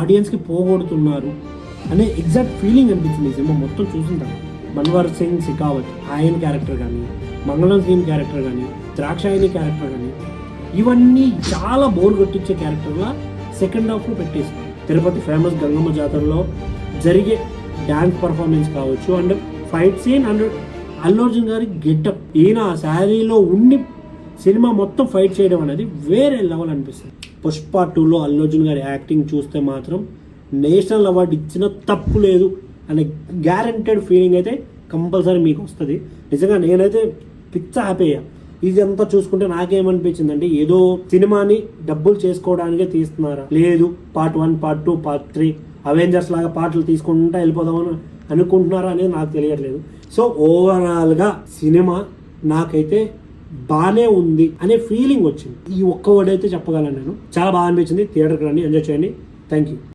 ఆడియన్స్కి పోగొడుతున్నారు అనే exact feeling అనిపించింది ఈ సినిమా మొత్తం చూసిన తర్వాత. మన్వర్ సింగ్ సికావత్ ఆయన క్యారెక్టర్ కానీ మంగళం సింగ్ క్యారెక్టర్ కానీ ద్రాక్షాయని క్యారెక్టర్ కానీ ఇవన్నీ చాలా బోర్ కొట్టించే క్యారెక్టర్లా సెకండ్ హాఫ్లో పెట్టేసి తిరుపతి ఫేమస్ గంగమ్మ జాతరలో జరిగే డ్యాన్స్ పర్ఫార్మెన్స్ కావచ్చు and fight scene and Allu Arjun garu getup. ఈయన ఆ శారీలో ఉండి సినిమా మొత్తం ఫైట్ చేయడం అనేది వేరే లెవెల్ అనిపిస్తుంది. పుష్ప టూలో అల్లు అర్జున్ గారి యాక్టింగ్ చూస్తే మాత్రం నేషనల్ అవార్డు ఇచ్చిన తప్పు లేదు అనే గ్యారంటెడ్ ఫీలింగ్ అయితే కంపల్సరీ మీకు వస్తుంది. నిజంగా నేనైతే పిచ్చ హ్యాపీ అయ్యా. ఇది అంతా చూసుకుంటే నాకేమనిపించింది అంటే ఏదో సినిమాని డబ్బులు చేసుకోవడానికే తీస్తున్నారా? లేదు part one part two part three Avengers లాగా పాటలు తీసుకుంటా వెళ్ళిపోదామని అనుకుంటున్నారా అనేది నాకు తెలియట్లేదు. సో ఓవరాల్గా సినిమా నాకైతే బాగానే ఉంది అనే ఫీలింగ్ వచ్చింది. ఈ ఒక్క వర్డ్ అయితే చెప్పగలను నేను. చాలా బాగా అనిపించింది. థియేటర్కి రండి. ఎంజాయ్ చేయండి. Thank you